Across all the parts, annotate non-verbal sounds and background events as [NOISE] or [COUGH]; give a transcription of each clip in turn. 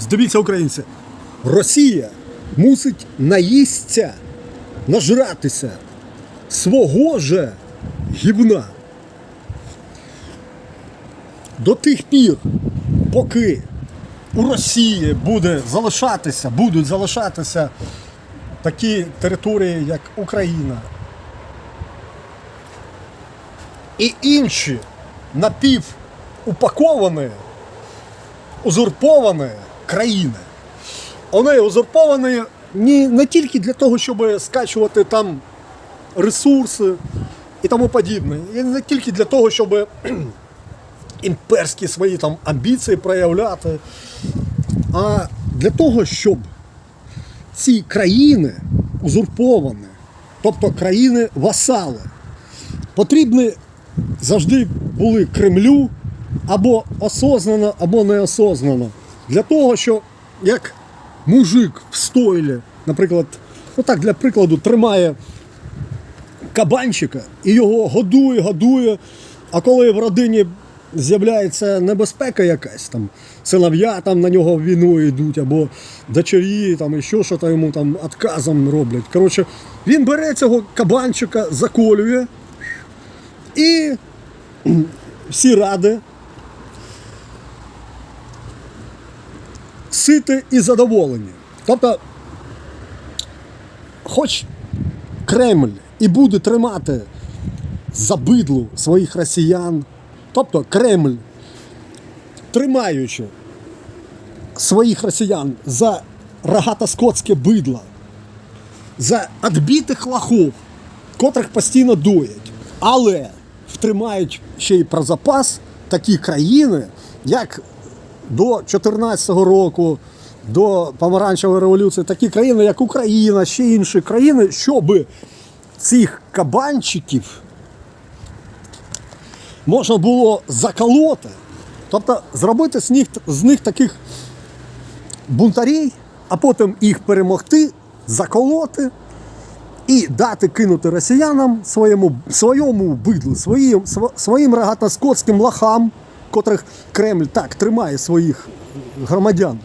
Здивіться, українці, Росія мусить наїсться, нажратися свого же гівна. До тих пір, поки у Росії буде залишатися, будуть залишатися такі території, як Україна, і інші напівупаковані, узурповані країни. Вони узурповані не, не тільки для того, щоб скачувати там ресурси і тому подібне, і не тільки для того, щоб [CLEARS THROAT] імперські свої там амбіції проявляти, а для того, щоб ці країни узурповані, тобто країни-васали, потрібні завжди були Кремлю або осознано, або неосознано. Для того, що як мужик в стойлі, наприклад, ну так для прикладу, тримає кабанчика і його годує, годує. А коли в родині з'являється небезпека якась, там синов'я там на нього в війну йдуть, або дочері, там і що що то йому там отказом роблять. Коротше, він бере цього кабанчика, заколює і всі ради. Сити і задоволені. Тобто, хоч Кремль і буде тримати за бидлу своїх росіян, тобто Кремль, тримаючи своїх росіян за рогато-скотське бидло, за відбитих лохов, котрих постійно доять, але втримають ще й про запас такі країни, як до 2014 року, до помаранчевої революції, такі країни, як Україна, ще інші країни, щоб цих кабанчиків можна було заколоти, тобто зробити з них, з них таких бунтарів, а потім їх перемогти, заколоти і дати кинути росіянам своєму, своєму бидлу, своїм, сво- своїм рогатоскотським лохам, котрих Кремль так тримає своїх громадян,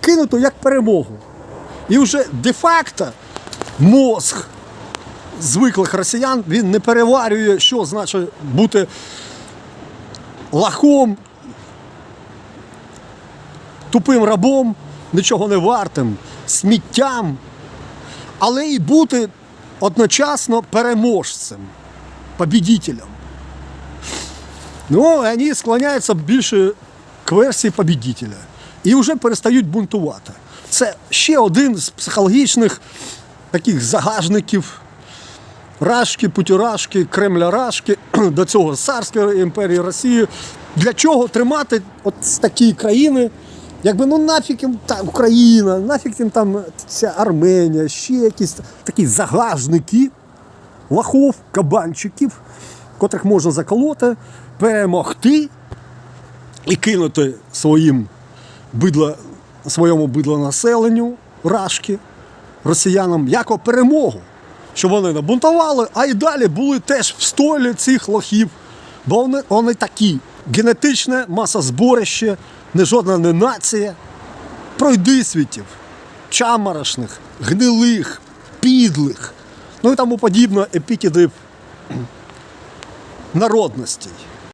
кинути як перемогу. І вже де-факто мозг звиклих росіян він не переварює, що значить бути лахом, тупим рабом, нічого не вартим, сміттям, але і бути одночасно переможцем, побідителем. Ну, вони склоняються більше к версії побідителя і вже перестають бунтувати. Це ще один з психологічних таких загажників Рашки, Путюрашки, Кремля Рашки [CLEARS THROAT] до цього царської імперії Росії. Для чого тримати от такі країни? Якби ну нафіг їм та Україна, нафіг їм там ця Арменія, ще якісь такі загажники лахов, кабанчиків, котрих можна заколоти, перемогти і кинути своїм бидло, своєму бидлонаселенню рашки, росіянам як перемогу, щоб вони не бунтували, а й далі були теж в столі цих лохів. Бо вони, вони такі генетичне масозборище, не жодна не нація. Пройди світів, чаморошних, гнилих, підлих, ну і тому подібне епітедів [CLEARS THROAT] народностей.